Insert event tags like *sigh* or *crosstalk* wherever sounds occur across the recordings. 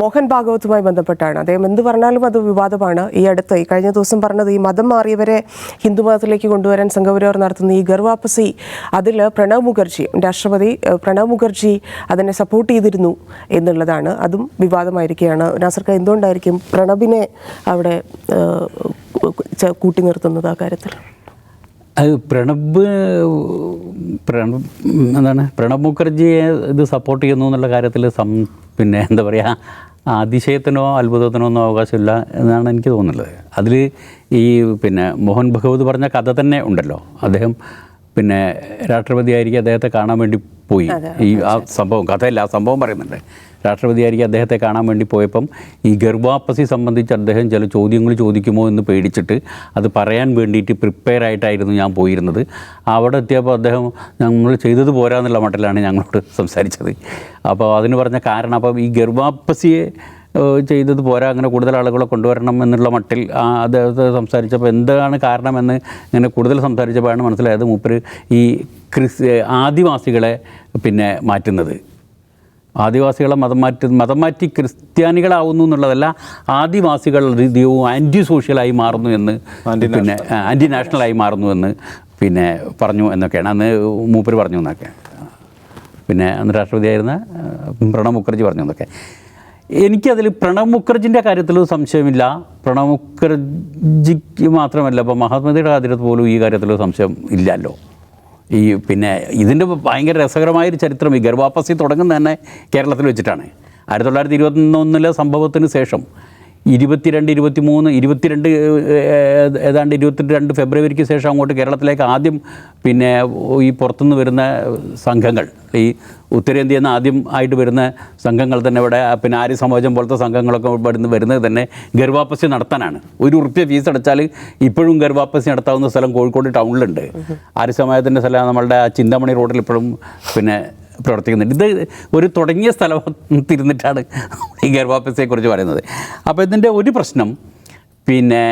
മോഹൻ ഭാഗവതുമായി ബന്ധപ്പെട്ടാണ്. അദ്ദേഹം എന്ത് പറഞ്ഞാലും അത് വിവാദമാണ്. ഈ അടുത്ത് ഈ കഴിഞ്ഞ ദിവസം പറഞ്ഞത് ഈ മതം മാറിയവരെ ഹിന്ദു മതത്തിലേക്ക് കൊണ്ടുവരാൻ സംഘപരിവാർ നടത്തുന്ന ഈ ഗർവാപ്പസി അതിൽ പ്രണവ് മുഖർജി രാഷ്ട്രപതി പ്രണവ് മുഖർജി അതിനെ സപ്പോർട്ട് ചെയ്തിരുന്നു എന്നുള്ളതാണ്. അതും വിവാദമായിരിക്കുകയാണ്. നാസർക്ക എന്തുകൊണ്ടായിരിക്കും പ്രണബിനെ അവിടെ കൂട്ടി നിർത്തുന്നത് ആ കാര്യത്തിൽ? അത് പ്രണബ് പ്രണബ് എന്താണ് പ്രണബ് മുഖർജിയെ ഇത് സപ്പോർട്ട് ചെയ്യുന്നു എന്നുള്ള കാര്യത്തിൽ സം പിന്നെ എന്താ പറയുക അതിശയത്തിനോ അത്ഭുതത്തിനോ ഒന്നും അവകാശമില്ല എന്നാണ് എനിക്ക് തോന്നുന്നത്. അതിൽ ഈ പിന്നെ മോഹൻ ഭഗവത് പറഞ്ഞ കഥ തന്നെ ഉണ്ടല്ലോ. അദ്ദേഹം പിന്നെ രാഷ്ട്രപതിയായിരിക്കും അദ്ദേഹത്തെ കാണാൻ വേണ്ടി പോയി. ഈ ആ സംഭവം കഥയല്ല ആ സംഭവം പറയുന്നുണ്ട്. രാഷ്ട്രപതിയായിരിക്കും അദ്ദേഹത്തെ കാണാൻ വേണ്ടി പോയപ്പം ഈ ഗർഭാപ്പസി സംബന്ധിച്ച് അദ്ദേഹം ചില ചോദ്യങ്ങൾ ചോദിക്കുമോ എന്ന് പേടിച്ചിട്ട് അത് പറയാൻ വേണ്ടിയിട്ട് പ്രിപ്പയർ ആയിട്ടായിരുന്നു ഞാൻ പോയിരുന്നത്. അവിടെ എത്തിയപ്പോൾ അദ്ദേഹം ഞങ്ങൾ ചെയ്തത് പോരാന്നുള്ള മട്ടിലാണ് ഞങ്ങളോട് സംസാരിച്ചത്. അപ്പോൾ അതിന് പറഞ്ഞ കാരണം അപ്പം ഈ ഗർഭാപ്പസിയെ ചെയ്തത് പോരാ അങ്ങനെ കൂടുതൽ ആളുകളെ കൊണ്ടുവരണം എന്നുള്ള മട്ടിൽ അദ്ദേഹത്തെ സംസാരിച്ചപ്പോൾ എന്താണ് കാരണമെന്ന് ഇങ്ങനെ കൂടുതൽ സംസാരിച്ചപ്പോഴാണ് മനസ്സിലായത് മൂപ്പർ ഈ ക്രിസ് ആദിവാസികളെ പിന്നെ മാറ്റുന്നത്. ആദിവാസികളെ മതം മാറ്റി മതം മാറ്റി ക്രിസ്ത്യാനികളാവുന്നു എന്നുള്ളതല്ല ആദിവാസികൾ രീതിയും ആന്റി സോഷ്യലായി മാറുന്നു എന്ന് പിന്നെ ആന്റി നാഷണലായി മാറുന്നു എന്ന് പിന്നെ പറഞ്ഞു എന്നൊക്കെയാണ്. അന്ന് മൂപ്പര് പറഞ്ഞു എന്നൊക്കെ. പിന്നെ അന്ന് രാഷ്ട്രപതിയായിരുന്ന പ്രണബ് മുഖർജി പറഞ്ഞു എന്നൊക്കെ. എനിക്കതിൽ പ്രണബ് മുഖർജിന്റെ കാര്യത്തിൽ സംശയമില്ല. പ്രണബ് മുഖർജിക്ക് മാത്രമല്ല ഇപ്പോൾ മഹാത്മജിയുടെ കാര്യത്തിൽ പോലും ഈ കാര്യത്തിൽ സംശയം ഇല്ലല്ലോ. ഈ പിന്നെ ഇതിന്റെ ഭയങ്കര രസകരമായൊരു ചരിത്രം ഈ ഗർഭാപ്പസി തുടങ്ങുന്നത് തന്നെ കേരളത്തിൽ വെച്ചിട്ടാണ്. ആയിരത്തി തൊള്ളായിരത്തി ഇരുപത്തൊന്നിലെ സംഭവത്തിന് ശേഷം ഇരുപത്തിരണ്ട് ഇരുപത്തി മൂന്ന് ഇരുപത്തിരണ്ട് ഏതാണ്ട് ഇരുപത്തിരണ്ട് ഫെബ്രുവരിക്ക് ശേഷം അങ്ങോട്ട് കേരളത്തിലേക്ക് ആദ്യം പിന്നെ ഈ പുറത്തുനിന്ന് വരുന്ന സംഘങ്ങൾ ഈ ഉത്തരേന്ത്യയിൽ നിന്ന് ആദ്യം ആയിട്ട് വരുന്ന സംഘങ്ങൾ തന്നെ ഇവിടെ പിന്നെ ആര്യ സമാജം പോലത്തെ സംഘങ്ങളൊക്കെ ഇവിടുന്ന് വരുന്നത് തന്നെ ഗർഭാപ്പസി നടത്താനാണ്. ഒരു ഉറുപ്പ്യ ഫീസ് അടച്ചാൽ ഇപ്പോഴും ഗർഭാപ്പസി നടത്താവുന്ന സ്ഥലം കോഴിക്കോട് ടൗണിലുണ്ട്. ആര്യ സമാജത്തിന്റെ സ്ഥലം നമ്മളുടെ ആ ചിന്തമണി റോഡിൽ ഇപ്പോഴും പിന്നെ പ്രവർത്തിക്കുന്നുണ്ട്. ഇത് ഒരു തുടങ്ങിയ സ്ഥലത്തിരുന്നിട്ടാണ് ഈ ഗർഭാപ്പസിയെക്കുറിച്ച് പറയുന്നത്. അപ്പോൾ ഇതിന്റെ ഒരു പ്രശ്നം പിന്നെ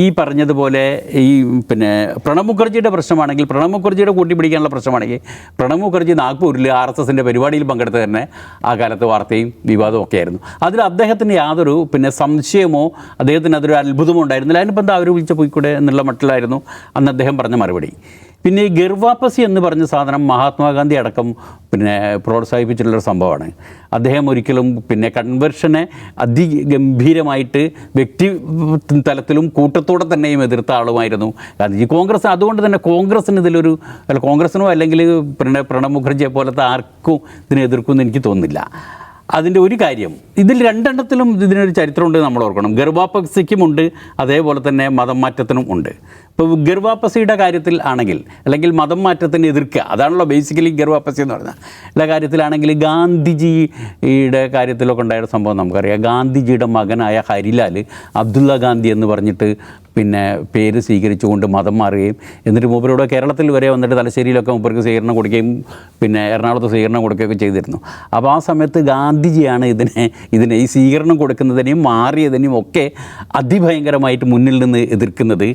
ഈ പറഞ്ഞതുപോലെ ഈ പിന്നെ പ്രണബ് മുഖർജിയുടെ പ്രശ്നമാണെങ്കിൽ പ്രണബ് മുഖർജിയുടെ കൂട്ടിപ്പിടിക്കാനുള്ള പ്രശ്നമാണെങ്കിൽ പ്രണബ് മുഖർജി നാഗ്പൂരിൽ ആർ എസ് എസിന്റെ പരിപാടിയിൽ പങ്കെടുത്ത് തന്നെ ആ കാലത്ത് വാർത്തയും വിവാദവും ഒക്കെ ആയിരുന്നു. അതിൽ അദ്ദേഹത്തിന് യാതൊരു പിന്നെ സംശയമോ അദ്ദേഹത്തിന് അതൊരു അത്ഭുതമോ ഉണ്ടായിരുന്നില്ല. അതിനിപ്പോൾ എന്താ വിളിച്ച പോയിക്കൂടെ എന്നുള്ള മട്ടിലായിരുന്നു അന്ന് അദ്ദേഹം പറഞ്ഞ മറുപടി. പിന്നെ ഈ ഗർവാപ്പസി എന്ന് പറഞ്ഞ സാധനം മഹാത്മാഗാന്ധി അടക്കം പിന്നെ പ്രോത്സാഹിപ്പിച്ചിട്ടുള്ളൊരു സംഭവമാണ്. അദ്ദേഹം ഒരിക്കലും പിന്നെ കൺവെർഷനെ അതിഗംഭീരമായിട്ട് വ്യക്തി തലത്തിലും കൂട്ടത്തോടെ തന്നെയും എതിർത്ത ആളുമായിരുന്നു. ഗാന്ധിജി കോൺഗ്രസ് അതുകൊണ്ട് തന്നെ കോൺഗ്രസ്സിന് ഇതിലൊരു അല്ല കോൺഗ്രസ്സിനോ അല്ലെങ്കിൽ പിന്നെ പ്രണബ് മുഖർജിയെ പോലത്തെ ആർക്കും ഇതിനെ എതിർക്കുമെന്ന് എനിക്ക് തോന്നുന്നില്ല. അതിന്റെ ഒരു കാര്യം ഇതിൽ രണ്ടെണ്ണത്തിലും ഇതിനൊരു ചരിത്രമുണ്ട് നമ്മൾ ഓർക്കണം. ഗർഭാപക്സിക്കുമുണ്ട് അതേപോലെ തന്നെ മതം മാറ്റത്തിനും ഉണ്ട്. ഇപ്പോൾ ഗർവാപ്പസിയുടെ കാര്യത്തിൽ ആണെങ്കിൽ അല്ലെങ്കിൽ മതം മാറ്റത്തിന് എതിർക്കുക അതാണല്ലോ ബേസിക്കലി ഗർവാപ്പസി എന്ന് പറയുന്നത്. എല്ലാ കാര്യത്തിലാണെങ്കിൽ ഗാന്ധിജിയുടെ കാര്യത്തിലൊക്കെ ഉണ്ടായ സംഭവം നമുക്കറിയാം. ഗാന്ധിജിയുടെ മകനായ ഹരിലാൽ അബ്ദുള്ള ഗാന്ധി എന്ന് പറഞ്ഞിട്ട് പിന്നെ പേര് സ്വീകരിച്ചുകൊണ്ട് മതം മാറുകയും എന്നിട്ട് മൂപ്പരോട് കേരളത്തിൽ വരെ വന്നിട്ട് തലശ്ശേരിയിലൊക്കെ മൂപ്പർക്ക് സ്വീകരണം കൊടുക്കുകയും പിന്നെ എറണാകുളത്ത് സ്വീകരണം കൊടുക്കുകയൊക്കെ ചെയ്തിരുന്നു. അപ്പോൾ ആ സമയത്ത് ഗാന്ധിജിയാണ് ഇതിനെ ഇതിനെ ഈ സ്വീകരണം കൊടുക്കുന്നതിനെയും മാറിയതിനെയും ഒക്കെ അതിഭയങ്കരമായിട്ട് മുന്നിൽ നിന്ന് എതിർക്കുന്നത്.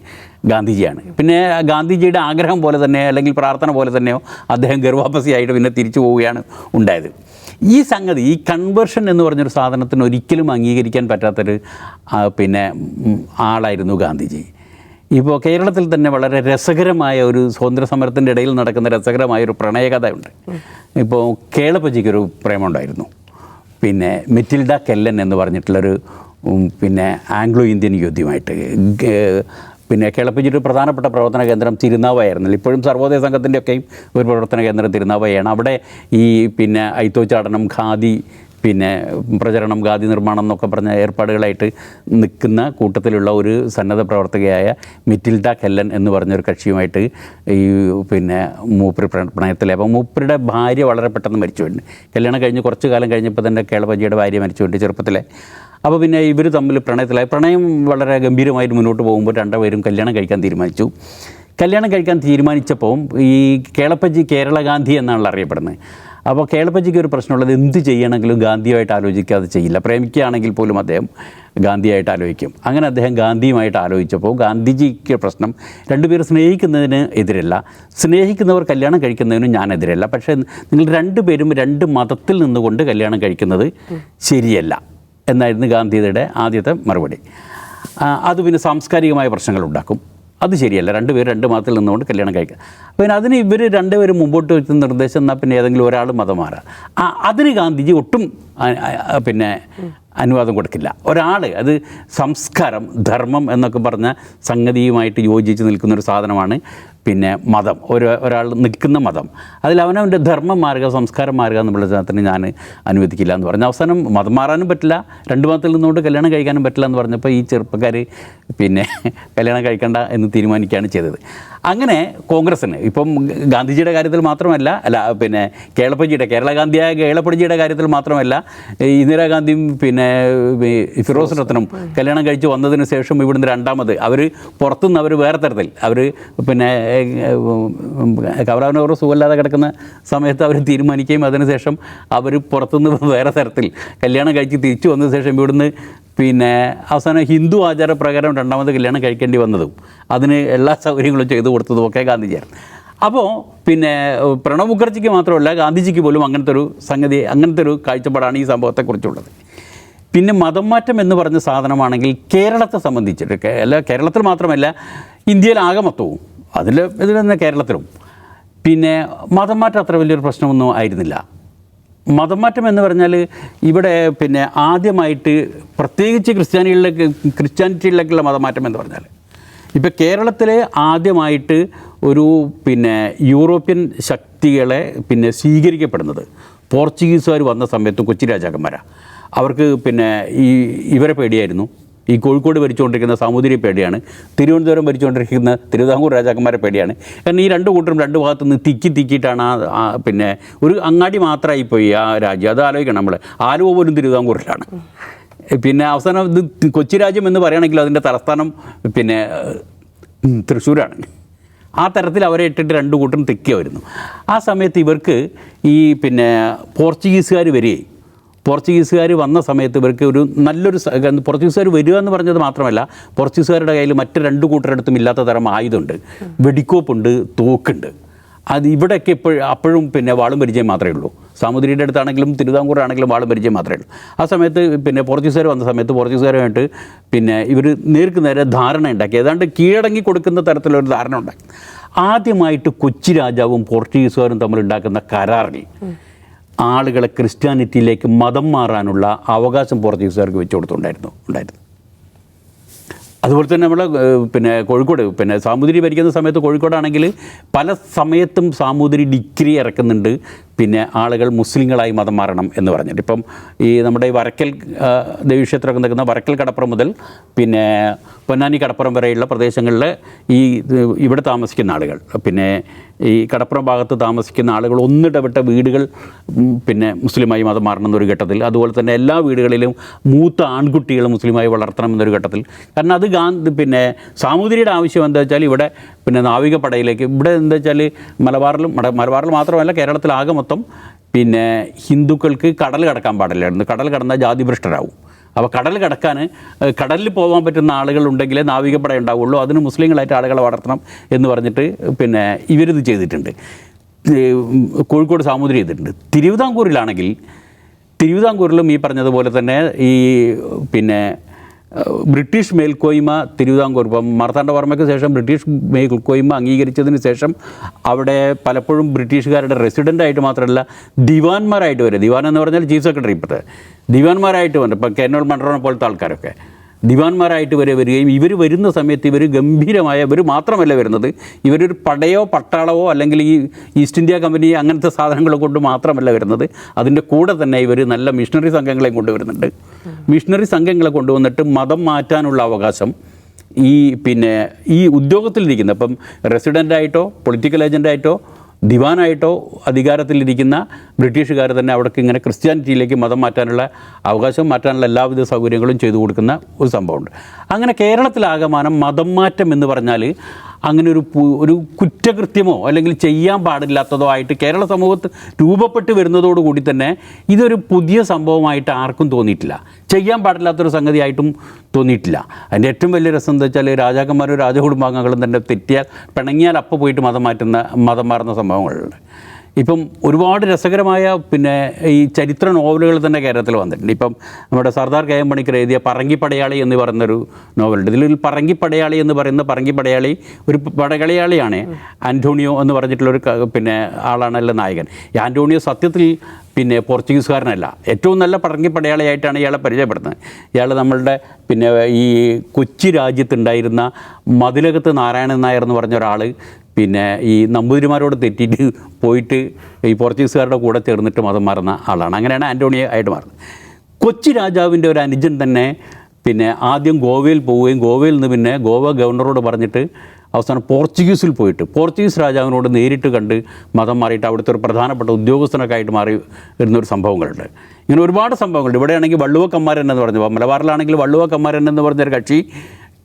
ഗാന്ധിജിയാണ്. പിന്നെ ഗാന്ധിജിയുടെ ആഗ്രഹം പോലെ തന്നെ അല്ലെങ്കിൽ പ്രാർത്ഥന പോലെ തന്നെയോ അദ്ദേഹം ഗർഭാപസിയായിട്ട് പിന്നെ തിരിച്ചു പോവുകയാണ് ഉണ്ടായത്. ഈ സംഗതി ഈ കൺവേർഷൻ എന്ന് പറഞ്ഞൊരു സാധനത്തിന് ഒരിക്കലും അംഗീകരിക്കാൻ പറ്റാത്തൊരു പിന്നെ ആളായിരുന്നു ഗാന്ധിജി. ഇപ്പോൾ കേരളത്തിൽ തന്നെ വളരെ രസകരമായ ഒരു സ്വാതന്ത്ര്യ സമരത്തിന്റെ ഇടയിൽ നടക്കുന്ന രസകരമായ ഒരു പ്രണയകഥയുണ്ട്. ഇപ്പോൾ കേളപ്പജിക്കൊരു പ്രേമമുണ്ടായിരുന്നു. പിന്നെ മെറ്റിൽഡ കെല്ലൻ എന്ന് പറഞ്ഞിട്ടുള്ളൊരു പിന്നെ ആംഗ്ലോ ഇന്ത്യൻ യുദ്ധമായിട്ട് ഗ- പിന്നെ കേളപ്പിച്ചിട്ട് പ്രധാനപ്പെട്ട പ്രവർത്തന കേന്ദ്രം തിരുനാവായിരുന്നു. ഇപ്പോഴും സർവോദയ സംഘത്തിന്റെ ഒക്കെ ഒരു പ്രവർത്തന കേന്ദ്രം തിരുനാവയാണ്. അവിടെ ഈ പിന്നെ ഐത്തോച്ചാടനം ഖാദി പിന്നെ പ്രചരണം ഖാദി നിർമ്മാണം എന്നൊക്കെ പറഞ്ഞ ഏർപ്പാടുകളായിട്ട് നിൽക്കുന്ന കൂട്ടത്തിലുള്ള ഒരു സന്നദ്ധ പ്രവർത്തകയായ മിറ്റിൽഡ കെല്ലൻ എന്ന് പറഞ്ഞൊരു കക്ഷിയുമായിട്ട് ഈ പിന്നെ മൂപ്പര് പ്ര- പ്രണയത്തിലെ അപ്പോൾ മൂപ്പരുടെ ഭാര്യ വളരെ പെട്ടെന്ന് മരിച്ചു കല്യാണം കഴിഞ്ഞ് കുറച്ച് കാലം കഴിഞ്ഞപ്പോൾ തന്നെ കേളപ്പജിയുടെ ഭാര്യ മരിച്ചു ചെറുപ്പത്തിലെ. അപ്പോൾ പിന്നെ ഇവർ തമ്മിൽ പ്രണയത്തിലായി. പ്രണയം വളരെ ഗംഭീരമായിട്ട് മുന്നോട്ട് പോകുമ്പോൾ രണ്ടുപേരും കല്യാണം കഴിക്കാൻ തീരുമാനിച്ചു. കല്യാണം കഴിക്കാൻ തീരുമാനിച്ചപ്പോൾ ഈ കേളപ്പജി കേരള ഗാന്ധി എന്നാണല്ലോ അറിയപ്പെടുന്നത്. അപ്പോൾ കേളപ്പജിക്ക് ഒരു പ്രശ്നമുള്ളത് എന്ത് ചെയ്യണമെങ്കിലും ഗാന്ധിയുമായിട്ട് ആലോചിക്കാതെ ചെയ്യില്ല. പ്രേമിക്കുകയാണെങ്കിൽ പോലും അദ്ദേഹം ഗാന്ധിയായിട്ട് ആലോചിക്കും. അങ്ങനെ അദ്ദേഹം ഗാന്ധിയുമായിട്ട് ആലോചിച്ചപ്പോൾ ഗാന്ധിജിക്ക് പ്രശ്നം രണ്ടുപേർ സ്നേഹിക്കുന്നതിന് എതിരല്ല. സ്നേഹിക്കുന്നവർ കല്യാണം കഴിക്കുന്നതിനും ഞാൻ എതിരല്ല. പക്ഷേ നിങ്ങൾ രണ്ടുപേരും രണ്ട് മതത്തിൽ നിന്നുകൊണ്ട് കല്യാണം കഴിക്കുന്നത് ശരിയല്ല. എന്നായിരുന്നു ഗാന്ധിജിയുടെ ആദ്യത്തെ മറുപടി. അത് പിന്നെ സാംസ്കാരികമായ പ്രശ്നങ്ങൾ ഉണ്ടാക്കും. അത് ശരിയല്ല. രണ്ടുപേർ രണ്ട് മതത്തിൽ നിന്നുകൊണ്ട് കല്യാണം കഴിക്കുക പിന്നെ അതിന് ഇവർ രണ്ടുപേരും മുമ്പോട്ട് വെച്ച നിർദ്ദേശം എന്നാൽ പിന്നെ ഏതെങ്കിലും ഒരാൾ മതം ആ അതിന് ഗാന്ധിജി ഒട്ടും പിന്നെ അനുവാദം കൊടുക്കില്ല. ഒരാൾ അത് സംസ്കാരം ധർമ്മം എന്നൊക്കെ പറഞ്ഞ സംഗതിയുമായിട്ട് യോജിച്ച് നിൽക്കുന്ന ഒരു സാധനമാണ് പിന്നെ മതം. ഒരു ഒരാൾ നിൽക്കുന്ന മതം. അതിൽ അവനവന്റെ ധർമ്മം മാറുക സംസ്കാരം മാറുക എന്നുള്ള ജനത്തിന് ഞാൻ അനുവദിക്കില്ല എന്ന് പറഞ്ഞു. അവസാനം മതം മാറാനും പറ്റില്ല. രണ്ട് മതത്തിൽ നിന്നുകൊണ്ട് കല്യാണം കഴിക്കാനും പറ്റില്ല എന്ന് പറഞ്ഞപ്പോൾ ഈ ചെറുപ്പക്കാർ പിന്നെ കല്യാണം കഴിക്കണ്ട എന്ന് തീരുമാനിക്കുകയാണ് ചെയ്തത്. അങ്ങനെ കോൺഗ്രസ്സിന് ഇപ്പം ഗാന്ധിജിയുടെ കാര്യത്തിൽ മാത്രമല്ല അല്ല പിന്നെ കേളപ്പജിയുടെ കേരള ഗാന്ധിയായ കേളപ്പജിയുടെ കാര്യത്തിൽ മാത്രമല്ല ഇന്ദിരാഗാന്ധിയും പിന്നെ ഫിറോസ് രത്നം കല്യാണം കഴിച്ച് വന്നതിന് ശേഷം ഇവിടുന്ന് രണ്ടാമത് അവർ പുറത്തുനിന്ന് അവർ വേറെ തരത്തിൽ അവർ പിന്നെ കവറാനവർ സുഖമില്ലാതെ കിടക്കുന്ന സമയത്ത് അവർ തീരുമാനിക്കുകയും അതിനുശേഷം അവർ പുറത്തുനിന്ന് *laughs* വേറെ തരത്തിൽ കല്യാണം കഴിച്ച് തിരിച്ചു വന്ന ശേഷം ഇവിടുന്ന് പിന്നെ അവസാനം ഹിന്ദു ആചാരപ്രകാരം രണ്ടാമത് കല്യാണം കഴിക്കേണ്ടി വന്നതും അതിന് എല്ലാ സൗകര്യങ്ങളും ചെയ്തു കൊടുത്തതും ഒക്കെ ഗാന്ധിജിയാണ്. അപ്പോൾ പിന്നെ പ്രണബ് മുഖർജിക്ക് മാത്രമല്ല ഗാന്ധിജിക്ക് പോലും അങ്ങനത്തെ ഒരു സംഗതി അങ്ങനത്തെ ഒരു കാഴ്ചപ്പാടാണ് ഈ സംഭവത്തെക്കുറിച്ചുള്ളത്. പിന്നെ മതം മാറ്റം എന്ന് പറഞ്ഞ സാധനമാണെങ്കിൽ കേരളത്തെ സംബന്ധിച്ചിട്ട് അല്ല കേരളത്തിൽ മാത്രമല്ല ഇന്ത്യയിൽ ആകെ മൊത്തവും അതിൽ ഇതിൽ തന്നെ കേരളത്തിലും. പിന്നെ മതം മാറ്റം അത്ര വലിയൊരു പ്രശ്നമൊന്നും ആയിരുന്നില്ല. മതം മാറ്റം എന്ന് പറഞ്ഞാൽ ഇവിടെ പിന്നെ ആദ്യമായിട്ട് പ്രത്യേകിച്ച് ക്രിസ്ത്യാനികളിലേക്ക് ക്രിസ്ത്യാനിറ്റിയിലേക്കുള്ള മതമാറ്റം എന്ന് പറഞ്ഞാൽ ഇപ്പോൾ കേരളത്തിലെ ആദ്യമായിട്ട് ഒരു പിന്നെ യൂറോപ്യൻ ശക്തികളെ പിന്നെ സ്വീകരിക്കപ്പെടുന്നത്. പോർച്ചുഗീസുകാർ വന്ന സമയത്ത് കൊച്ചി രാജാക്കന്മാരാണ് അവർക്ക് പിന്നെ ഈ ഇവരെ പേടിയായിരുന്നു. ഈ കോഴിക്കോട് ഭരിച്ചുകൊണ്ടിരിക്കുന്ന സാമൂതിരി പേടിയാണ്. തിരുവനന്തപുരം ഭരിച്ചുകൊണ്ടിരിക്കുന്ന തിരുവിതാംകൂർ രാജാക്കന്മാരെ പേടിയാണ്. കാരണം ഈ രണ്ട് കൂട്ടരും രണ്ട് ഭാഗത്തു നിന്ന് തിക്കി തിക്കിയിട്ടാണ് ആ- പിന്നെ ഒരു അങ്ങാടി മാത്രമായി പോയി ആ രാജ്യം. അത് ആലോചിക്കണം നമ്മൾ ആലുവ പോലും തിരുവിതാംകൂറിലാണ്. പിന്നെ അവസാനം ഇത് കൊച്ചി രാജ്യം എന്ന് പറയുകയാണെങ്കിൽ അതിന്റെ തലസ്ഥാനം പിന്നെ തൃശ്ശൂരാണ്. ആ തരത്തിൽ അവരെ ഇട്ടിട്ട് രണ്ട് കൂട്ടരും തെക്കിയ വരുന്നു ആ സമയത്ത് ഇവർക്ക് ഈ പിന്നെ പോർച്ചുഗീസുകാർ വരികയും പോർച്ചുഗീസുകാർ വന്ന സമയത്ത് ഇവർക്ക് ഒരു നല്ലൊരു പോർച്ചുഗീസുകാർ വരിക എന്ന് പറഞ്ഞത് മാത്രമല്ല പോർച്ചുഗീസുകാരുടെ കയ്യിൽ മറ്റ് രണ്ട് കൂട്ടരടുത്തും ഇല്ലാത്ത തരം ആയുധമുണ്ട്. വെടിക്കോപ്പുണ്ട് തോക്കുണ്ട്. അത് ഇവിടെയൊക്കെ ഇപ്പോഴും അപ്പോഴും പിന്നെ വാളും പരിചയം മാത്രമേ ഉള്ളൂ. സാമുദ്രിയുടെ അടുത്താണെങ്കിലും തിരുവിതാംകൂറാണെങ്കിലും വാളും പരിചയം മാത്രമേ ഉള്ളൂ. ആ സമയത്ത് പിന്നെ പോർച്ചുഗീസുകാർ വന്ന സമയത്ത് പോർച്ചുഗീസുകാരുമായിട്ട് പിന്നെ ഇവർ നേർക്ക് നേരെ ധാരണ ഉണ്ടാക്കി. ഏതാണ്ട് കീഴടങ്ങി കൊടുക്കുന്ന തരത്തിലൊരു ധാരണ ഉണ്ടാക്കി. ആദ്യമായിട്ട് കൊച്ചി രാജാവും പോർച്ചുഗീസുകാരും തമ്മിൽ ഉണ്ടാക്കുന്ന കരാറിൽ ആളുകളെ ക്രിസ്ത്യാനിറ്റിയിലേക്ക് മതം മാറാനുള്ള അവകാശം പോർച്ചുഗീസുകാർക്ക് വെച്ചു കൊടുത്തുണ്ടായിരുന്നു ഉണ്ടായിരുന്നു അതുപോലെ തന്നെ നമ്മൾ പിന്നെ കോഴിക്കോട് പിന്നെ സാമൂതിരി ഭരിക്കുന്ന സമയത്ത് കോഴിക്കോടാണെങ്കിൽ പല സമയത്തും സാമൂതിരി ഡിഗ്രി ഇറക്കുന്നുണ്ട്. പിന്നെ ആളുകൾ മുസ്ലിങ്ങളായി മതം മാറണം എന്ന് പറഞ്ഞിട്ട്. ഇപ്പം ഈ നമ്മുടെ ഈ വരക്കൽ ദേവീക്ഷേത്രമൊക്കെ നിൽക്കുന്ന വരക്കൽ കടപ്പുറം മുതൽ പിന്നെ പൊന്നാനി കടപ്പുറം വരെയുള്ള പ്രദേശങ്ങളിൽ ഈ ഇവിടെ താമസിക്കുന്ന ആളുകൾ പിന്നെ ഈ കടപ്പുറം ഭാഗത്ത് താമസിക്കുന്ന ആളുകൾ ഒന്നിടവിട്ട വീടുകൾ പിന്നെ മുസ്ലിമായി മതം മാറണം എന്നൊരു ഘട്ടത്തിൽ. അതുപോലെ തന്നെ എല്ലാ വീടുകളിലും മൂത്ത ആൺകുട്ടികൾ മുസ്ലിമായി വളർത്തണം എന്നൊരു ഘട്ടത്തിൽ. കാരണം അത് ഗാന്ധി പിന്നെ സാമൂതിരിയുടെ ആവശ്യം എന്താ വെച്ചാൽ ഇവിടെ പിന്നെ നാവിക നാവികപ്പടയിലേക്ക്. ഇവിടെ എന്താ വെച്ചാൽ മലബാറിലും മലബാറിൽ മാത്രമല്ല കേരളത്തിലാകെ മൊത്തം പിന്നെ ഹിന്ദുക്കൾക്ക് കടൽ കടക്കാൻ പാടില്ലായിരുന്നു കടൽ കടന്നാൽ ജാതിഭ്രഷ്ടരാകും അപ്പോൾ കടൽ കടക്കാൻ കടലിൽ പോകാൻ പറ്റുന്ന ആളുകൾ ഉണ്ടെങ്കിലേ നാവികപ്പട ഉണ്ടാവുള്ളൂ. അതിന് മുസ്ലിങ്ങളായിട്ട് ആളുകളെ വളർത്തണം എന്ന് പറഞ്ഞിട്ട് പിന്നെ ഇവരിത് ചെയ്തിട്ടുണ്ട്. കോഴിക്കോട് സാമൂതിരി ചെയ്തിട്ടുണ്ട്. തിരുവിതാംകൂറിലാണെങ്കിൽ തിരുവിതാംകൂറിലും ഈ പറഞ്ഞതുപോലെ തന്നെ ഈ പിന്നെ ബ്രിട്ടീഷ് മേൽക്കോയ്മ തിരുവിതാംകൂർ. ഇപ്പം മാർത്താണ്ഡവർമ്മയ്ക്ക് ശേഷം ബ്രിട്ടീഷ് മേൽക്കോയ്മ അംഗീകരിച്ചതിന് ശേഷം അവിടെ പലപ്പോഴും ബ്രിട്ടീഷുകാരുടെ റെസിഡന്റായിട്ട് മാത്രമല്ല ദിവാൻമാരായിട്ട് വരെ ദിവാൻ എന്ന് പറഞ്ഞാൽ ചീഫ് സെക്രട്ടറി ഇപ്പോഴത്തെ ദിവാൻമാരായിട്ട് വന്നു ഇപ്പം കെനോൾ മൺട്രോണെ പോലത്തെ ആൾക്കാരൊക്കെ. ദിവാൻമാരായിട്ട് വരെ വരികയും ഇവർ വരുന്ന സമയത്ത് ഇവർ ഗംഭീരമായ ഇവർ മാത്രമല്ല വരുന്നത്. ഇവരൊരു പടയോ പട്ടാളവോ അല്ലെങ്കിൽ ഈ ഈസ്റ്റ് ഇന്ത്യ കമ്പനി അങ്ങനത്തെ സാധനങ്ങൾ കൊണ്ട് മാത്രമല്ല വരുന്നത്. അതിന്റെ കൂടെ തന്നെ ഇവർ നല്ല മിഷണറി സംഘങ്ങളെയും കൊണ്ടുവരുന്നുണ്ട് മിഷണറി സംഘങ്ങളെ കൊണ്ടുവന്നിട്ട് മതം മാറ്റാനുള്ള അവകാശം ഈ പിന്നെ ഈ ഉദ്യോഗത്തിലിരിക്കുന്ന ഇപ്പം റെസിഡന്റായിട്ടോ പൊളിറ്റിക്കൽ ഏജന്റായിട്ടോ ദിവാനായിട്ടോ അധികാരത്തിലിരിക്കുന്ന ബ്രിട്ടീഷുകാർ തന്നെ അവിടേക്ക് ഇങ്ങനെ ക്രിസ്ത്യാനിറ്റിയിലേക്ക് മതം മാറ്റാനുള്ള അവകാശം മാറ്റാനുള്ള എല്ലാവിധ സൗകര്യങ്ങളും ചെയ്തു കൊടുക്കുന്ന ഒരു സംഭവമുണ്ട്. അങ്ങനെ കേരളത്തിലാകമാനം മതം മാറ്റം എന്ന് പറഞ്ഞാൽ അങ്ങനെ ഒരു ഒരു കുറ്റകൃത്യമോ അല്ലെങ്കിൽ ചെയ്യാൻ പാടില്ലാത്തതോ ആയിട്ട് കേരള സമൂഹത്ത് രൂപപ്പെട്ട് വരുന്നതോടുകൂടി തന്നെ ഇതൊരു പുതിയ സംഭവമായിട്ട് ആർക്കും തോന്നിയിട്ടില്ല. ചെയ്യാൻ പാടില്ലാത്തൊരു സംഗതിയായിട്ടും തോന്നിയിട്ടില്ല. അതിന്റെ ഏറ്റവും വലിയ രസം എന്താ വെച്ചാൽ രാജാക്കന്മാരും രാജകുടുംബാംഗങ്ങളും തന്നെ തെറ്റിയാൽ പിണങ്ങിയാൽ അപ്പോൾ പോയിട്ട് മതം മാറ്റുന്ന മതം മാറുന്ന സംഭവങ്ങളുണ്ട്. ഇപ്പം ഒരുപാട് രസകരമായ പിന്നെ ഈ ചരിത്ര നോവലുകൾ തന്നെ കേരളത്തിൽ വന്നിട്ടുണ്ട്. ഇപ്പം നമ്മുടെ സർദാർ കെ എം പണിക്കർ എഴുതിയ പറങ്കി പടയാളി എന്ന് പറയുന്നൊരു നോവലുണ്ട്. ഇതിൽ പറങ്കി പടയാളി എന്ന് പറയുന്ന പറങ്കി പടയാളി ഒരു പടകളിയാളിയാണ് ആന്റോണിയോ എന്ന് പറഞ്ഞിട്ടുള്ളൊരു പിന്നെ ആളാണല്ലോ നായകൻ. ഈ ആന്റോണിയോ സത്യത്തിൽ പിന്നെ പോർച്ചുഗീസുകാരനല്ല. ഏറ്റവും നല്ല പറങ്കി പടയാളിയായിട്ടാണ് ഇയാളെ പരിചയപ്പെടുന്നത്. ഇയാൾ നമ്മളുടെ പിന്നെ ഈ കൊച്ചി രാജ്യത്തുണ്ടായിരുന്ന മതിലകത്ത് നാരായണൻ നായർ എന്ന് പറഞ്ഞ ഒരാൾ പിന്നെ ഈ നമ്പൂതിരിമാരോട് തെറ്റിയിട്ട് പോയിട്ട് ഈ പോർച്ചുഗീസുകാരുടെ കൂടെ ചേർന്നിട്ട് മതം മാറുന്ന ആളാണ്. അങ്ങനെയാണ് ആന്റോണിയോ ആയിട്ട് മാറുന്നത്. കൊച്ചി രാജാവിന്റെ ഒരു അനുജൻ തന്നെ പിന്നെ ആദ്യം ഗോവയിൽ പോവുകയും ഗോവയിൽ നിന്ന് പിന്നെ ഗോവ ഗവർണറോട് പറഞ്ഞിട്ട് അവസാനം പോർച്ചുഗീസിൽ പോയിട്ട് പോർച്ചുഗീസ് രാജാവിനോട് നേരിട്ട് കണ്ട് മതം മാറിയിട്ട് അവിടുത്തെ ഒരു പ്രധാനപ്പെട്ട ഉദ്യോഗസ്ഥനൊക്കെ ആയിട്ട് മാറി വരുന്നൊരു സംഭവങ്ങളുണ്ട്. ഇങ്ങനെ ഒരുപാട് സംഭവങ്ങളുണ്ട്. ഇവിടെയാണെങ്കിൽ വള്ളുവക്കന്മാരൻ എന്ന് പറഞ്ഞു. മലബാറിലാണെങ്കിൽ വള്ളുവക്കന്മാരൻ എന്ന് പറഞ്ഞൊരു കക്ഷി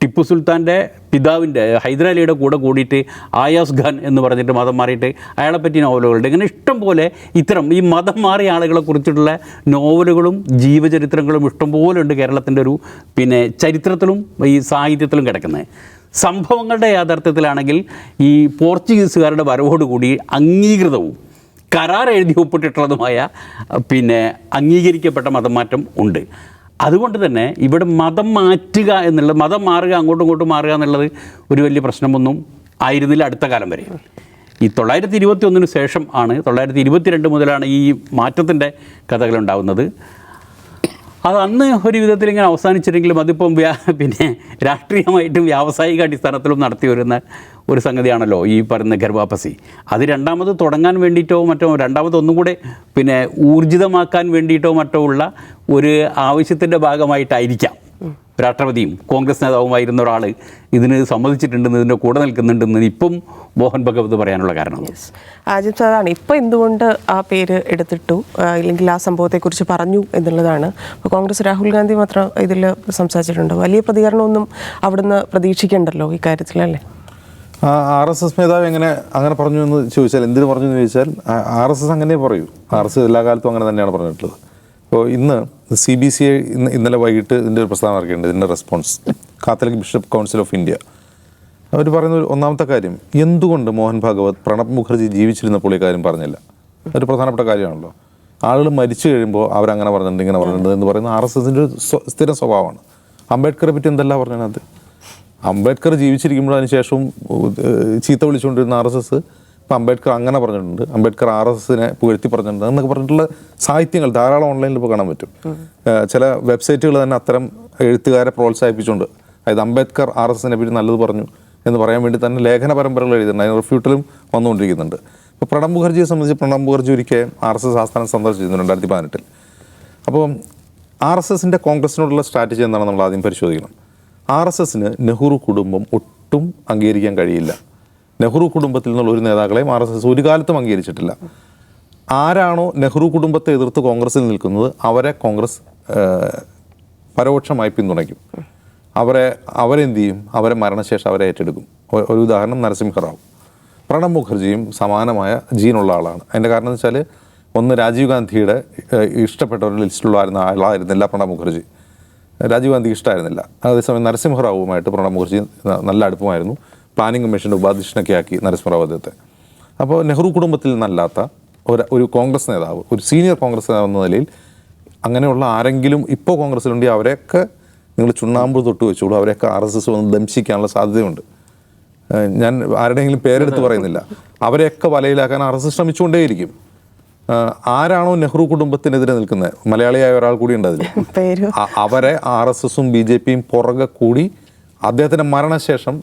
ടിപ്പു സുൽത്താന്റെ പിതാവിന്റെ ഹൈദരാലിയുടെ കൂടെ കൂടിയിട്ട് ആയാസ് ഖാൻ എന്ന് പറഞ്ഞിട്ട് മതം മാറിയിട്ട് അയാളെ പറ്റി നോവലുകളുണ്ട്. ഇങ്ങനെ ഇഷ്ടം പോലെ ഇത്തരം ഈ മതം മാറിയ ആളുകളെ കുറിച്ചിട്ടുള്ള നോവലുകളും ജീവചരിത്രങ്ങളും ഇഷ്ടംപോലെ ഉണ്ട് കേരളത്തിന്റെ ഒരു പിന്നെ ചരിത്രത്തിലും ഈ സാഹിത്യത്തിലും കിടക്കുന്നത്. സംഭവങ്ങളുടെ യാഥാർത്ഥ്യത്തിലാണെങ്കിൽ ഈ പോർച്ചുഗീസുകാരുടെ വരവോടുകൂടി അംഗീകൃതവും കരാർ എഴുതി ഒപ്പിട്ടിട്ടുള്ളതുമായ പിന്നെ അംഗീകരിക്കപ്പെട്ട മതം മാറ്റം ഉണ്ട്. അതുകൊണ്ട് തന്നെ ഇവിടെ മതം മാറ്റുക എന്നുള്ളത് മതം മാറുക അങ്ങോട്ടും ഇങ്ങോട്ടും മാറുക എന്നുള്ളത് ഒരു വലിയ പ്രശ്നമൊന്നും ആയിരുന്നില്ല അടുത്ത കാലം വരെ. ഈ തൊള്ളായിരത്തി ഇരുപത്തി ഒന്നിന് ശേഷം ആണ് തൊള്ളായിരത്തി ഇരുപത്തി രണ്ട് മുതലാണ് ഈ മാറ്റത്തിന്റെ കഥകളുണ്ടാവുന്നത് അത് അന്ന് ഒരു വിധത്തിൽ ഇങ്ങനെ അവസാനിച്ചിട്ടെങ്കിലും അതിപ്പം പിന്നെ രാഷ്ട്രീയമായിട്ടും വ്യാവസായിക അടിസ്ഥാനത്തിലും നടത്തി വരുന്ന ഒരു സംഗതിയാണല്ലോ ഈ പറയുന്ന ഗർഭാപസി അത് രണ്ടാമത് തുടങ്ങാൻ വേണ്ടിയിട്ടോ മറ്റോ രണ്ടാമത് ഒന്നും കൂടെ പിന്നെ ഊർജിതമാക്കാൻ വേണ്ടിയിട്ടോ മറ്റോ ഉള്ള ഒരു ആവശ്യത്തിന്റെ ഭാഗമായിട്ടായിരിക്കാം. രാഷ്ട്രപതിയും കോൺഗ്രസ് നേതാവുമായിരുന്ന ഒരാൾ ഇതിന് സമ്മതിച്ചിട്ടുണ്ടെന്ന് ഇതിന്റെ കൂടെ നിൽക്കുന്നുണ്ടെന്ന് ഇപ്പം മോഹൻ ഭഗവത് പറയാനുള്ള കാരണം. ആജിം സാറാണ് ഇപ്പോൾ എന്തുകൊണ്ട് ആ പേര് എടുത്തിട്ടു? അല്ലെങ്കിൽ ഇല്ലെങ്കിൽ ആ സംഭവത്തെക്കുറിച്ച് പറഞ്ഞു എന്നുള്ളതാണ്. ഇപ്പോൾ കോൺഗ്രസ് രാഹുൽ ഗാന്ധി മാത്രം ഇതിൽ സംസാരിച്ചിട്ടുണ്ട്? വലിയ പ്രതികരണമൊന്നും അവിടുന്ന് പ്രതീക്ഷിക്കണ്ടല്ലോ ഇക്കാര്യത്തിൽ അല്ലേ? ആർ എസ് എസ് നേതാവ് എങ്ങനെ അങ്ങനെ പറഞ്ഞു എന്ന് ചോദിച്ചാൽ എന്തിനു പറഞ്ഞു എന്ന് ചോദിച്ചാൽ ആർ എസ് എസ് അങ്ങനെ പറയൂ. ആർ എസ് എസ് എല്ലാ കാലത്തും അങ്ങനെ തന്നെയാണ് പറഞ്ഞിട്ടുള്ളത്. അപ്പോൾ ഇന്ന് സി ബി സി ഐ ഇന്ന് ഇന്നലെ വൈകിട്ട് ഇതിന്റെ ഒരു പ്രസ്താവന ഇറക്കിയിട്ടുണ്ട് ഇതിന്റെ response Catholic Bishop Council of India അവർ പറയുന്ന ഒരു ഒന്നാമത്തെ കാര്യം എന്തുകൊണ്ട് മോഹൻ ഭാഗവത് പ്രണബ് മുഖർജി ജീവിച്ചിരുന്നപ്പോൾ ഈ കാര്യം പറഞ്ഞില്ല? ഒരു പ്രധാനപ്പെട്ട കാര്യമാണല്ലോ. ആളുകൾ മരിച്ചു കഴിയുമ്പോൾ അവരങ്ങനെ പറഞ്ഞിട്ടുണ്ട് ഇങ്ങനെ പറഞ്ഞിട്ടുണ്ട് എന്ന് പറയുന്ന ആർ എസ് എസിന്റെ ഒരു സ്ഥിര സ്വഭാവമാണ്. അംബേദ്കറെ പറ്റി എന്തെല്ലാം പറഞ്ഞത് അംബേദ്കർ ജീവിച്ചിരിക്കുമ്പോൾ അതിന് ശേഷവും ചീത്ത വിളിച്ചുകൊണ്ടിരുന്ന ആർ എസ് എസ് ഇപ്പം അംബേദ്കർ അങ്ങനെ പറഞ്ഞിട്ടുണ്ട്. അംബേദ്കർ ആർ എസ് എസിനെ പുകഴ്ത്തി പറഞ്ഞിട്ടുണ്ട്. എന്നൊക്കെ പറഞ്ഞിട്ടുള്ള സാഹിത്യങ്ങൾ ധാരാളം ഓൺലൈനിൽ ഇപ്പോൾ കാണാൻ പറ്റും. ചില വെബ്സൈറ്റുകൾ തന്നെ അത്തരം എഴുത്തുകാരെ പ്രോത്സാഹിപ്പിച്ചുകൊണ്ട് അതായത് അംബേദ്കർ ആർ എസ് എസിനെ പറ്റി നല്ലത് പറഞ്ഞു എന്ന് പറയാൻ വേണ്ടി തന്നെ ലേഖന പരമ്പരകൾ എഴുതിയിട്ടുണ്ട്. അതിന് റിഫ്യൂട്ടലും വന്നുകൊണ്ടിരിക്കുന്നുണ്ട്. ഇപ്പോൾ പ്രണബ് മുഖർജിയെ സംബന്ധിച്ച് പ്രണബ് മുഖർജി ഒരിക്കൽ ആർ എസ് എസ് ആസ്ഥാനം സന്ദർശിച്ചിരുന്നു രണ്ടായിരത്തി പതിനെട്ടിൽ അപ്പോൾ ആർ എസ് എസിന്റെ കോൺഗ്രസിനോടുള്ള സ്ട്രാറ്റജി എന്താണെന്ന് നമ്മൾ ആദ്യം പരിശോധിക്കണം. ആർ എസ് എസിന് നെഹ്റു കുടുംബം ഒട്ടും അംഗീകരിക്കാൻ കഴിയില്ല. നെഹ്റു കുടുംബത്തിൽ നിന്നുള്ള ഒരു നേതാക്കളെയും ആർ എസ് എസ് ഒരു കാലത്തും അംഗീകരിച്ചിട്ടില്ല. ആരാണോ നെഹ്റു കുടുംബത്തെ എതിർത്ത് കോൺഗ്രസ്സിൽ നിൽക്കുന്നത് അവരെ കോൺഗ്രസ് പരോക്ഷമായി പിന്തുണയ്ക്കും. അവരെ അവരെന്ത് ചെയ്യും അവരെ മരണശേഷം അവരെ ഏറ്റെടുക്കും. ഒരു ഉദാഹരണം നരസിംഹറാവു. പ്രണബ് മുഖർജിയും സമാനമായ ജീനുള്ള ആളാണ്. അതിന്റെ കാരണം എന്ന് വെച്ചാൽ ഒന്ന് രാജീവ് ഗാന്ധിയുടെ ഇഷ്ടപ്പെട്ട ഒരു ലിസ്റ്റിലുള്ള ആളായിരുന്നില്ല പ്രണബ് മുഖർജി. രാജീവ് ഗാന്ധിക്ക് ഇഷ്ടമായിരുന്നില്ല അതേസമയം നരസിംഹറാവുമായിട്ട് പ്രണബ് മുഖർജി നല്ല അടുപ്പമായിരുന്നു. പ്ലാനിംഗ് കമ്മീഷന്റെ ഉപാധ്യക്ഷനൊക്കെ ആക്കി നരസിംഹറാവു അദ്ദേഹത്തെ. അപ്പോൾ നെഹ്റു കുടുംബത്തിൽ നിന്നല്ലാത്ത ഒരു ഒരു കോൺഗ്രസ് നേതാവ് ഒരു സീനിയർ കോൺഗ്രസ് നേതാവ് എന്ന നിലയിൽ അങ്ങനെയുള്ള ആരെങ്കിലും ഇപ്പോൾ കോൺഗ്രസ്സിലുണ്ടെങ്കിൽ അവരെയൊക്കെ നിങ്ങൾ ചുണ്ണാമ്പ് തൊട്ട് വെച്ചോളൂ. അവരെയൊക്കെ ആർ എസ് എസ് വന്ന് ദംശിക്കാനുള്ള സാധ്യതയുണ്ട്. ഞാൻ ആരുടെയെങ്കിലും പേരെടുത്ത് പറയുന്നില്ല. അവരെയൊക്കെ വലയിലാക്കാൻ ആർ എസ് എസ് ശ്രമിച്ചുകൊണ്ടേയിരിക്കും. ആരാണോ നെഹ്റു കുടുംബത്തിനെതിരെ നിൽക്കുന്നത്? മലയാളിയായ ഒരാൾ കൂടി ഉണ്ട് അതിൽ. അവരെ ആർ എസ് എസും ബി ജെ പിയും പുറകെ കൂടി അദ്ദേഹത്തിന്റെ മരണശേഷം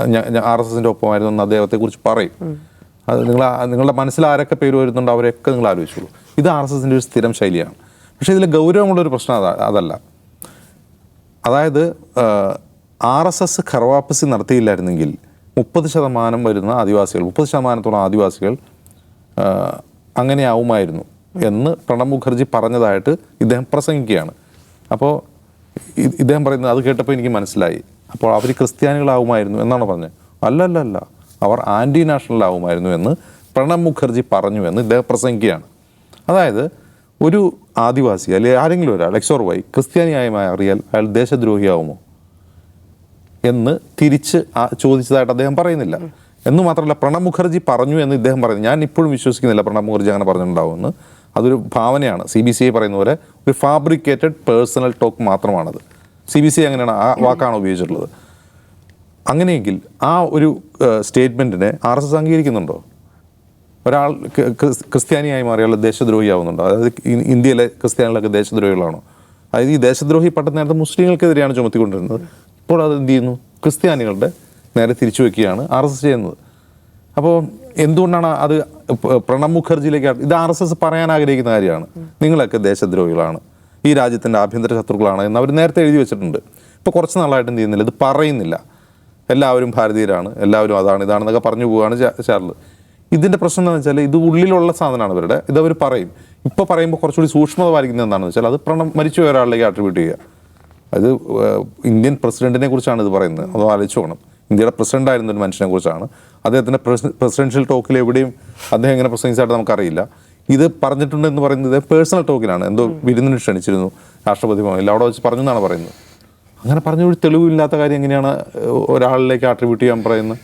ആർ എസ് എസിന്റെ ഒപ്പമായിരുന്നു എന്ന് അദ്ദേഹത്തെക്കുറിച്ച് പറയും. അത് നിങ്ങൾ നിങ്ങളുടെ മനസ്സിൽ ആരൊക്കെ പേര് വരുന്നുണ്ടോ അവരെയൊക്കെ നിങ്ങൾ ആലോചിച്ചോളൂ. ഇത് ആർ എസ് എസിന്റെ ഒരു സ്ഥിരം ശൈലിയാണ്. പക്ഷേ ഇതിൽ ഗൗരവമുള്ളൊരു പ്രശ്നം അതാ അതല്ല. അതായത് ആർ എസ് എസ് ഖർവാപ്പസി നടത്തിയില്ലായിരുന്നെങ്കിൽ മുപ്പത് ശതമാനം വരുന്ന ആദിവാസികൾ മുപ്പത് ശതമാനത്തോളം ആദിവാസികൾ അങ്ങനെയാവുമായിരുന്നു എന്ന് പ്രണബ് മുഖർജി പറഞ്ഞതായിട്ട് ഇദ്ദേഹം പ്രസംഗിക്കുകയാണ്. അപ്പോൾ ഇദ്ദേഹം പറയുന്നത് അത് കേട്ടപ്പോൾ എനിക്ക് മനസ്സിലായി. അപ്പോൾ അവർ ക്രിസ്ത്യാനികളാവുമായിരുന്നു എന്നാണ് പറഞ്ഞത് അല്ല അല്ല അവർ ആന്റി നാഷണൽ ആവുമായിരുന്നു എന്ന് പ്രണബ് മുഖർജി പറഞ്ഞു എന്ന് ഇദ്ദേഹം പ്രസംഗിക്കുകയാണ്. അതായത് ഒരു ആദിവാസി അല്ലെങ്കിൽ ആരെങ്കിലും ഒരാൾ എക്സോർ വൈ ക്രിസ്ത്യാനിയായി മാറിയാൽ അയാൾ ദേശദ്രോഹിയാവുമോ? എന്ന് തിരിച്ച് ചോദിച്ചതായിട്ട് അദ്ദേഹം പറയുന്നില്ല. എന്ന് മാത്രമല്ല പ്രണബ് മുഖർജി പറഞ്ഞു എന്ന് ഇദ്ദേഹം പറയുന്നു. ഞാൻ ഇപ്പോഴും വിശ്വസിക്കുന്നില്ല പ്രണബ് മുഖർജി അങ്ങനെ പറഞ്ഞിട്ടുണ്ടാവുമെന്ന് അതൊരു ഭാവനയാണ്. സി ബി സി ഐ പറയുന്ന പോലെ ഒരു ഫാബ്രിക്കേറ്റഡ് പേഴ്സണൽ ടോക്ക് മാത്രമാണത്. സി ബി സി അങ്ങനെയാണ് ആ വാക്കാണ് ഉപയോഗിച്ചിട്ടുള്ളത്. അങ്ങനെയെങ്കിൽ ആ ഒരു സ്റ്റേറ്റ്മെന്റിനെ ആർ എസ് എസ് അംഗീകരിക്കുന്നുണ്ടോ? ഒരാൾ ക്രിസ്ത്യാനിയായി മാറിയാൽ ദേശദ്രോഹിയാവുന്നുണ്ടോ? അതായത് ഇന്ത്യയിലെ ക്രിസ്ത്യാനികളൊക്കെ ദേശദ്രോഹികളാണോ? അതായത് ഈ ദേശദ്രോഹി പട്ടം നേരത്തെ മുസ്ലിങ്ങൾക്കെതിരെയാണ് ചുമത്തിക്കൊണ്ടിരുന്നത്. ഇപ്പോൾ അത് എന്ത് ചെയ്യുന്നു? ക്രിസ്ത്യാനികളുടെ നേരെ തിരിച്ചു വെക്കുകയാണ് ആർ എസ് എസ് ചെയ്യുന്നത്. അപ്പോൾ എന്തുകൊണ്ടാണ് അത് പ്രണബ് മുഖർജിയിലേക്ക് ഇത് ആർ എസ് എസ് പറയാൻ ആഗ്രഹിക്കുന്ന കാര്യമാണ്. നിങ്ങളൊക്കെ ദേശദ്രോഹികളാണ്. ഈ രാജ്യത്തിന്റെ ആഭ്യന്തര ശത്രുക്കളാണ് എന്ന് അവർ നേരത്തെ എഴുതി വെച്ചിട്ടുണ്ട്. ഇപ്പോൾ കുറച്ച് നാളായിട്ട് എന്ത് ചെയ്യുന്നില്ല ഇത് പറയുന്നില്ല. എല്ലാവരും ഭാരതീയരാണ് എല്ലാവരും അതാണ് ഇതാണെന്നൊക്കെ പറഞ്ഞു പോവുകയാണ് ചാ- ചാർൾ ഇതിന്റെ പ്രശ്നം എന്താണെന്ന് വെച്ചാൽ ഇത് ഉള്ളിലുള്ള സാധനമാണ് ഇവരുടെ. ഇത് അവർ പറയും. ഇപ്പോൾ പറയുമ്പോൾ കുറച്ചുകൂടി സൂക്ഷ്മത പാലിക്കുന്നത് എന്താണെന്ന് വെച്ചാൽ അത് പ്രണം മരിച്ചുപോയ ഒരാളിലേക്ക് ആട്രിബ്യൂട്ട് ചെയ്യുക. അത് ഇന്ത്യൻ പ്രസിഡന്റിനെ കുറിച്ചാണ് ഇത് പറയുന്നത്. അത് ആലോചിച്ച് പോകണം ഇന്ത്യയുടെ പ്രസിഡന്റ് ആയിരുന്ന ഒരു മനുഷ്യനെ കുറിച്ചാണ്. അദ്ദേഹത്തിന്റെ പ്രസിഡൻഷ്യൽ ടോക്കിൽ എവിടെയും അദ്ദേഹം എങ്ങനെ പ്രസംഗിച്ചായിട്ട് നമുക്കറിയില്ല. ഇത് പറഞ്ഞിട്ടുണ്ട് എന്ന് പറയുന്നത് പേഴ്സണൽ ടോക്കിലാണ്. എന്തോ വിരുന്നിന് ക്ഷണിച്ചിരുന്നു രാഷ്ട്രപതി ഭവനിൽ. അവിടെ വെച്ച് പറഞ്ഞു എന്നാണ് പറയുന്നത്. അങ്ങനെ പറഞ്ഞ ഒരു തെളിവില്ലാത്ത കാര്യം എങ്ങനെയാണ് ഒരാളിലേക്ക് ആട്രിബ്യൂട്ട് ചെയ്യാൻ പറയുന്നത്?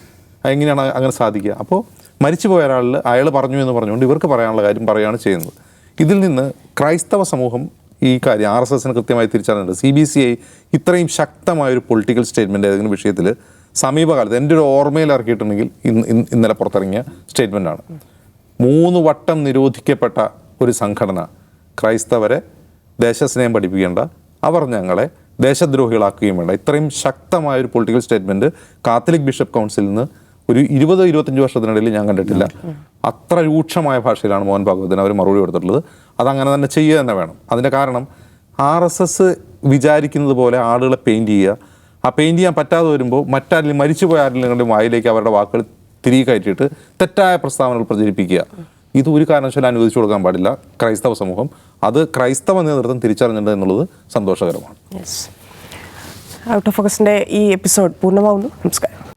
എങ്ങനെയാണ് അങ്ങനെ സാധിക്കുക? അപ്പോൾ മരിച്ചുപോയ ഒരാളിൽ അയാൾ പറഞ്ഞു എന്ന് പറഞ്ഞുകൊണ്ട് ഇവർക്ക് പറയാനുള്ള കാര്യം പറയുകയാണ് ചെയ്യുന്നത്. ഇതിൽ നിന്ന് ക്രൈസ്തവ സമൂഹം ഈ കാര്യം ആർ എസ് എസിന് കൃത്യമായി തിരിച്ചറിഞ്ഞിട്ടുണ്ട്. സി ബി സി ഐ ഇത്രയും ശക്തമായ ഒരു പൊളിറ്റിക്കൽ സ്റ്റേറ്റ്മെന്റ് ഏതെങ്കിലും വിഷയത്തിൽ സമീപകാലത്ത് എന്റെ ഒരു ഓർമ്മയിൽ ഇറക്കിയിട്ടുണ്ടെങ്കിൽ ഇന്ന് ഇന്ന് ഇന്നലെ പുറത്തിറങ്ങിയ സ്റ്റേറ്റ്മെന്റാണ് മൂന്ന് വട്ടം നിരോധിക്കപ്പെട്ട ഒരു സംഘടന. ക്രൈസ്തവരെ ദേശസ്നേഹം പഠിപ്പിക്കേണ്ട അവർ ഞങ്ങളെ ദേശദ്രോഹികളാക്കുകയും വേണ്ട. ഇത്രയും ശക്തമായ ഒരു പൊളിറ്റിക്കൽ സ്റ്റേറ്റ്മെന്റ് കാത്തലിക് ബിഷപ്പ് കൗൺസിലിൽ നിന്ന് ഒരു ഇരുപത് ഇരുപത്തഞ്ച് വർഷത്തിനിടയിൽ ഞാൻ കണ്ടിട്ടില്ല. അത്ര രൂക്ഷമായ ഭാഷയിലാണ് മോഹൻ ഭാഗവതിന് അവർ മറുപടി കൊടുത്തിട്ടുള്ളത്. അതങ്ങനെ തന്നെ ചെയ്യുക തന്നെ വേണം. അതിന്റെ കാരണം ആർ എസ് എസ് വിചാരിക്കുന്നത് പോലെ ആളുകളെ പെയിന്റ് ചെയ്യുക. ആ പെയിന്റ് ചെയ്യാൻ പറ്റാതെ വരുമ്പോൾ മറ്റാരിലും മരിച്ചുപോയ ആരെങ്കിലും വായിലേക്ക് അവരുടെ വാക്കുകൾ തിരികെ കയറ്റിയിട്ട് തെറ്റായ പ്രസ്താവനകൾ പ്രചരിപ്പിക്കുക. ഇത് ഒരു കാരണവശാലും അനുവദിച്ചു കൊടുക്കാൻ പാടില്ല. ക്രൈസ്തവ സമൂഹം. അത് ക്രൈസ്തവ നേതൃത്വം തിരിച്ചറിഞ്ഞിട്ടുണ്ട് എന്നുള്ളത് സന്തോഷകരമാണ്. ഔട്ട് ഓഫ് ഫോക്കസിന്റെ ഈ എപ്പിസോഡ് പൂർണമാവുന്നു. നമസ്കാരം.